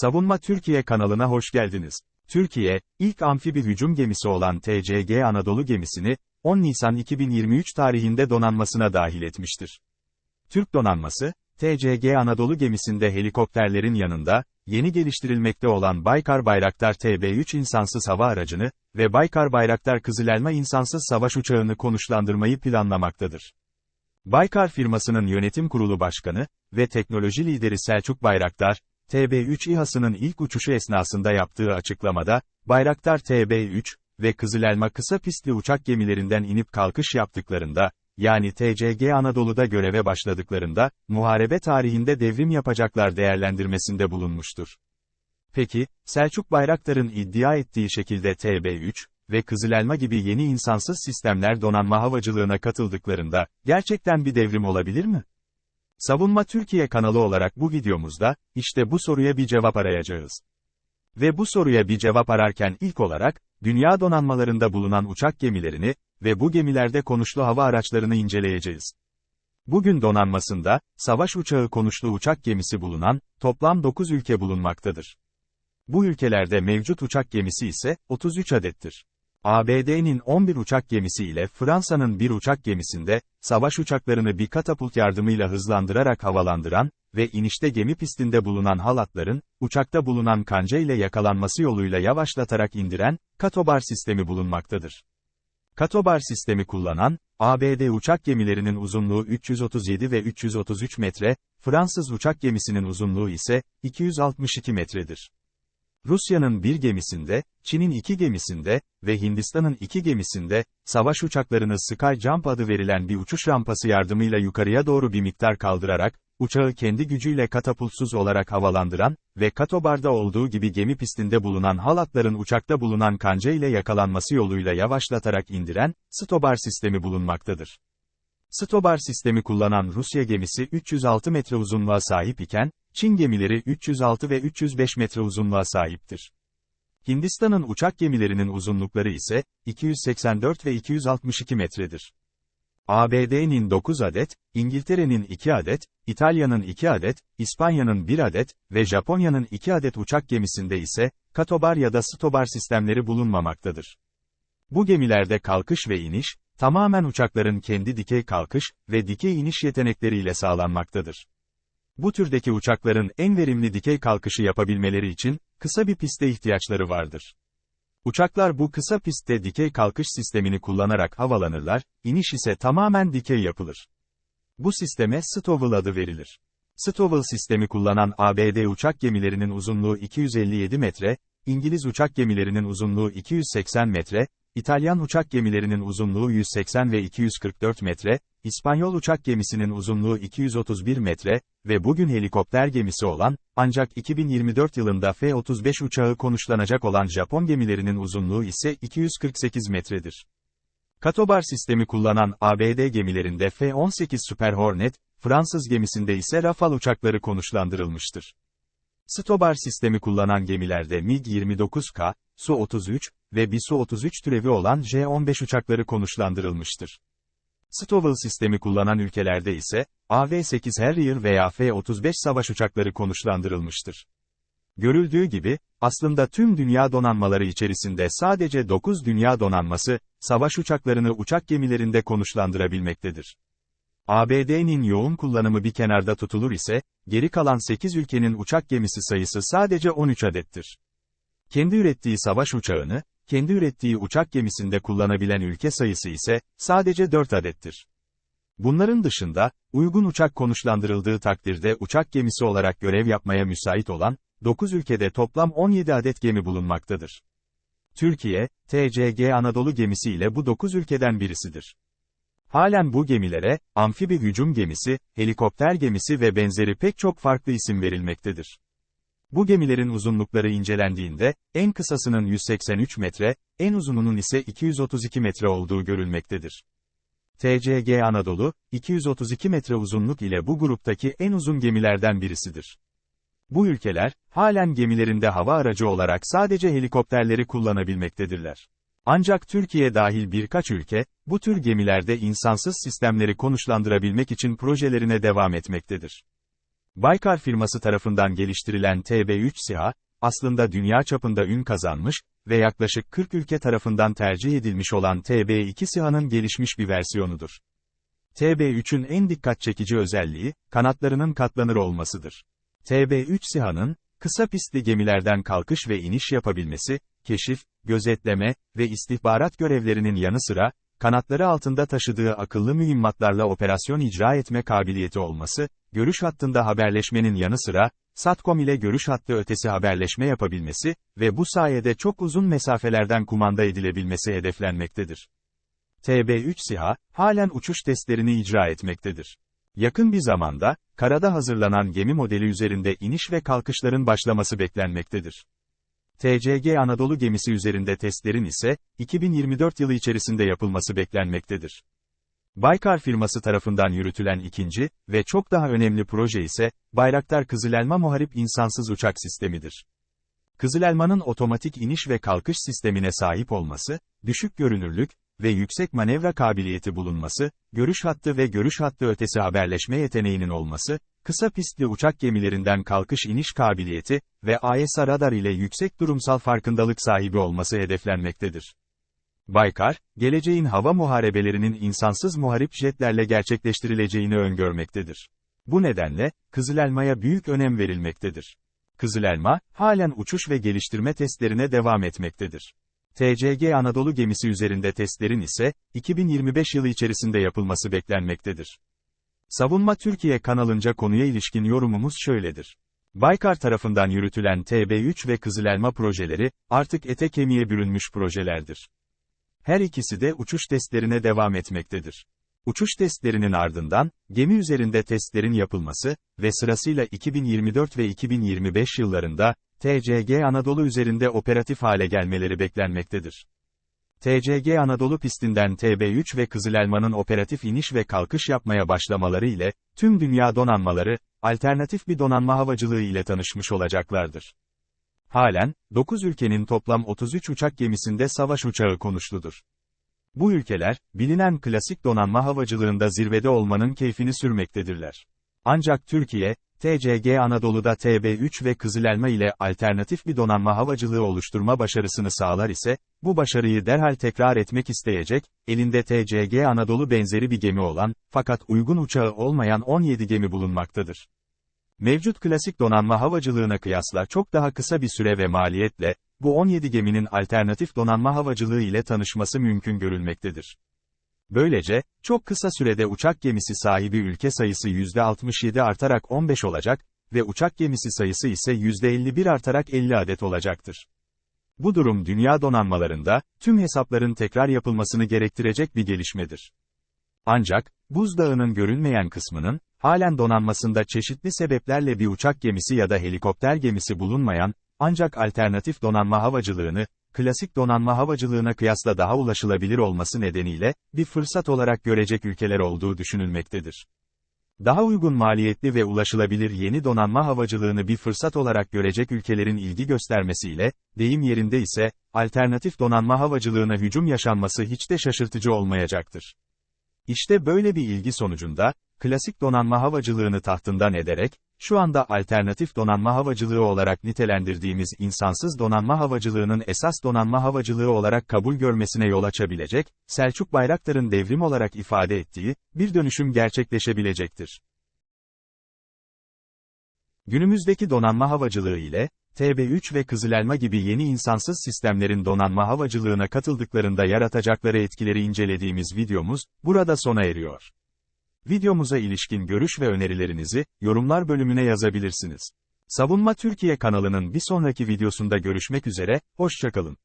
Savunma Türkiye kanalına hoş geldiniz. Türkiye, ilk amfibi hücum gemisi olan TCG Anadolu gemisini, 10 Nisan 2023 tarihinde donanmasına dahil etmiştir. Türk donanması, TCG Anadolu gemisinde helikopterlerin yanında, yeni geliştirilmekte olan Baykar Bayraktar TB3 insansız hava aracını ve Baykar Bayraktar Kızılelma insansız savaş uçağını konuşlandırmayı planlamaktadır. Baykar firmasının yönetim kurulu başkanı ve teknoloji lideri Selçuk Bayraktar, TB3 İHA'sının ilk uçuşu esnasında yaptığı açıklamada, Bayraktar TB3 ve Kızılelma kısa pistli uçak gemilerinden inip kalkış yaptıklarında, yani TCG Anadolu'da göreve başladıklarında, muharebe tarihinde devrim yapacaklar değerlendirmesinde bulunmuştur. Peki, Selçuk Bayraktar'ın iddia ettiği şekilde TB3 ve Kızılelma gibi yeni insansız sistemler donanma havacılığına katıldıklarında, gerçekten bir devrim olabilir mi? Savunma Türkiye kanalı olarak bu videomuzda, işte bu soruya bir cevap arayacağız. Ve bu soruya bir cevap ararken ilk olarak, dünya donanmalarında bulunan uçak gemilerini ve bu gemilerde konuşlu hava araçlarını inceleyeceğiz. Bugün donanmasında, savaş uçağı konuşlu uçak gemisi bulunan, toplam 9 ülke bulunmaktadır. Bu ülkelerde mevcut uçak gemisi ise, 33 adettir. ABD'nin 11 uçak gemisi ile Fransa'nın bir uçak gemisinde, savaş uçaklarını bir katapult yardımıyla hızlandırarak havalandıran ve inişte gemi pistinde bulunan halatların, uçakta bulunan kanca ile yakalanması yoluyla yavaşlatarak indiren, katobar sistemi bulunmaktadır. Katobar sistemi kullanan, ABD uçak gemilerinin uzunluğu 337 ve 333 metre, Fransız uçak gemisinin uzunluğu ise 262 metredir. Rusya'nın bir gemisinde, Çin'in iki gemisinde ve Hindistan'ın iki gemisinde, savaş uçaklarını Sky Jump adı verilen bir uçuş rampası yardımıyla yukarıya doğru bir miktar kaldırarak, uçağı kendi gücüyle katapultsuz olarak havalandıran ve Katobar'da olduğu gibi gemi pistinde bulunan halatların uçakta bulunan kanca ile yakalanması yoluyla yavaşlatarak indiren, Stobar sistemi bulunmaktadır. Stobar sistemi kullanan Rusya gemisi 306 metre uzunluğa sahip iken, Çin gemileri 306 ve 305 metre uzunluğa sahiptir. Hindistan'ın uçak gemilerinin uzunlukları ise 284 ve 262 metredir. ABD'nin 9 adet, İngiltere'nin 2 adet, İtalya'nın 2 adet, İspanya'nın 1 adet ve Japonya'nın 2 adet uçak gemisinde ise, katobar ya da stobar sistemleri bulunmamaktadır. Bu gemilerde kalkış ve iniş, tamamen uçakların kendi dikey kalkış ve dikey iniş yetenekleriyle sağlanmaktadır. Bu türdeki uçakların en verimli dikey kalkışı yapabilmeleri için, kısa bir piste ihtiyaçları vardır. Uçaklar bu kısa pistte dikey kalkış sistemini kullanarak havalanırlar, iniş ise tamamen dikey yapılır. Bu sisteme Stowell adı verilir. Stowell sistemi kullanan ABD uçak gemilerinin uzunluğu 257 metre, İngiliz uçak gemilerinin uzunluğu 280 metre, İtalyan uçak gemilerinin uzunluğu 180 ve 244 metre, İspanyol uçak gemisinin uzunluğu 231 metre ve bugün helikopter gemisi olan, ancak 2024 yılında F-35 uçağı konuşlanacak olan Japon gemilerinin uzunluğu ise 248 metredir. Katobar sistemi kullanan ABD gemilerinde F-18 Super Hornet, Fransız gemisinde ise Rafale uçakları konuşlandırılmıştır. Stobar sistemi kullanan gemilerde MiG-29K, Su-33 ve bir Su-33 türevi olan J-15 uçakları konuşlandırılmıştır. Stowell sistemi kullanan ülkelerde ise, AV-8 Harrier veya F-35 savaş uçakları konuşlandırılmıştır. Görüldüğü gibi, aslında tüm dünya donanmaları içerisinde sadece 9 dünya donanması, savaş uçaklarını uçak gemilerinde konuşlandırabilmektedir. ABD'nin yoğun kullanımı bir kenarda tutulur ise, geri kalan 8 ülkenin uçak gemisi sayısı sadece 13 adettir. Kendi ürettiği savaş uçağını, kendi ürettiği uçak gemisinde kullanabilen ülke sayısı ise, sadece 4 adettir. Bunların dışında, uygun uçak konuşlandırıldığı takdirde uçak gemisi olarak görev yapmaya müsait olan, 9 ülkede toplam 17 adet gemi bulunmaktadır. Türkiye, TCG Anadolu gemisi ile bu 9 ülkeden birisidir. Halen bu gemilere, amfibi hücum gemisi, helikopter gemisi ve benzeri pek çok farklı isim verilmektedir. Bu gemilerin uzunlukları incelendiğinde, en kısasının 183 metre, en uzununun ise 232 metre olduğu görülmektedir. TCG Anadolu, 232 metre uzunluk ile bu gruptaki en uzun gemilerden birisidir. Bu ülkeler, halen gemilerinde hava aracı olarak sadece helikopterleri kullanabilmektedirler. Ancak Türkiye dahil birkaç ülke, bu tür gemilerde insansız sistemleri konuşlandırabilmek için projelerine devam etmektedir. Baykar firması tarafından geliştirilen TB3 SİHA, aslında dünya çapında ün kazanmış ve yaklaşık 40 ülke tarafından tercih edilmiş olan TB2 SİHA'nın gelişmiş bir versiyonudur. TB3'ün en dikkat çekici özelliği, kanatlarının katlanır olmasıdır. TB3 SİHA'nın, kısa pistli gemilerden kalkış ve iniş yapabilmesi, keşif, gözetleme ve istihbarat görevlerinin yanı sıra, kanatları altında taşıdığı akıllı mühimmatlarla operasyon icra etme kabiliyeti olması, görüş hattında haberleşmenin yanı sıra, SATCOM ile görüş hattı ötesi haberleşme yapabilmesi ve bu sayede çok uzun mesafelerden kumanda edilebilmesi hedeflenmektedir. TB3 SİHA, halen uçuş testlerini icra etmektedir. Yakın bir zamanda, karada hazırlanan gemi modeli üzerinde iniş ve kalkışların başlaması beklenmektedir. TCG Anadolu gemisi üzerinde testlerin ise, 2024 yılı içerisinde yapılması beklenmektedir. Baykar firması tarafından yürütülen ikinci ve çok daha önemli proje ise, Bayraktar Kızılelma Muharip İnsansız Uçak Sistemidir. Kızılelma'nın otomatik iniş ve kalkış sistemine sahip olması, düşük görünürlük ve yüksek manevra kabiliyeti bulunması, görüş hattı ve görüş hattı ötesi haberleşme yeteneğinin olması, kısa pistli uçak gemilerinden kalkış iniş kabiliyeti ve AESA radar ile yüksek durumsal farkındalık sahibi olması hedeflenmektedir. Baykar, geleceğin hava muharebelerinin insansız muharip jetlerle gerçekleştirileceğini öngörmektedir. Bu nedenle, Kızılelma'ya büyük önem verilmektedir. Kızılelma, halen uçuş ve geliştirme testlerine devam etmektedir. TCG Anadolu gemisi üzerinde testlerin ise, 2025 yılı içerisinde yapılması beklenmektedir. Savunma Türkiye kanalınca konuya ilişkin yorumumuz şöyledir. Baykar tarafından yürütülen TB3 ve Kızılelma projeleri, artık ete kemiğe bürünmüş projelerdir. Her ikisi de uçuş testlerine devam etmektedir. Uçuş testlerinin ardından, gemi üzerinde testlerin yapılması ve sırasıyla 2024 ve 2025 yıllarında, TCG Anadolu üzerinde operatif hale gelmeleri beklenmektedir. TCG Anadolu pistinden TB3 ve Kızılelma'nın operatif iniş ve kalkış yapmaya başlamaları ile, tüm dünya donanmaları, alternatif bir donanma havacılığı ile tanışmış olacaklardır. Halen, 9 ülkenin toplam 33 uçak gemisinde savaş uçağı konuşludur. Bu ülkeler, bilinen klasik donanma havacılığında zirvede olmanın keyfini sürmektedirler. Ancak Türkiye, TCG Anadolu'da TB3 ve Kızılelma ile alternatif bir donanma havacılığı oluşturma başarısını sağlar ise, bu başarıyı derhal tekrar etmek isteyecek, elinde TCG Anadolu benzeri bir gemi olan, fakat uygun uçağı olmayan 17 gemi bulunmaktadır. Mevcut klasik donanma havacılığına kıyasla çok daha kısa bir süre ve maliyetle, bu 17 geminin alternatif donanma havacılığı ile tanışması mümkün görülmektedir. Böylece, çok kısa sürede uçak gemisi sahibi ülke sayısı %67 artarak 15 olacak ve uçak gemisi sayısı ise %51 artarak 50 adet olacaktır. Bu durum dünya donanmalarında, tüm hesapların tekrar yapılmasını gerektirecek bir gelişmedir. Ancak, buzdağının görünmeyen kısmının, halen donanmasında çeşitli sebeplerle bir uçak gemisi ya da helikopter gemisi bulunmayan, ancak alternatif donanma havacılığını, klasik donanma havacılığına kıyasla daha ulaşılabilir olması nedeniyle, bir fırsat olarak görecek ülkeler olduğu düşünülmektedir. Daha uygun maliyetli ve ulaşılabilir yeni donanma havacılığını bir fırsat olarak görecek ülkelerin ilgi göstermesiyle, deyim yerinde ise, alternatif donanma havacılığına hücum yaşanması hiç de şaşırtıcı olmayacaktır. İşte böyle bir ilgi sonucunda, klasik donanma havacılığını tahtından ederek, şu anda alternatif donanma havacılığı olarak nitelendirdiğimiz insansız donanma havacılığının esas donanma havacılığı olarak kabul görmesine yol açabilecek, Selçuk Bayraktar'ın devrim olarak ifade ettiği, bir dönüşüm gerçekleşebilecektir. Günümüzdeki donanma havacılığı ile, TB3 ve Kızılelma gibi yeni insansız sistemlerin donanma havacılığına katıldıklarında yaratacakları etkileri incelediğimiz videomuz, burada sona eriyor. Videomuza ilişkin görüş ve önerilerinizi, yorumlar bölümüne yazabilirsiniz. Savunma Türkiye kanalının bir sonraki videosunda görüşmek üzere, hoşçakalın.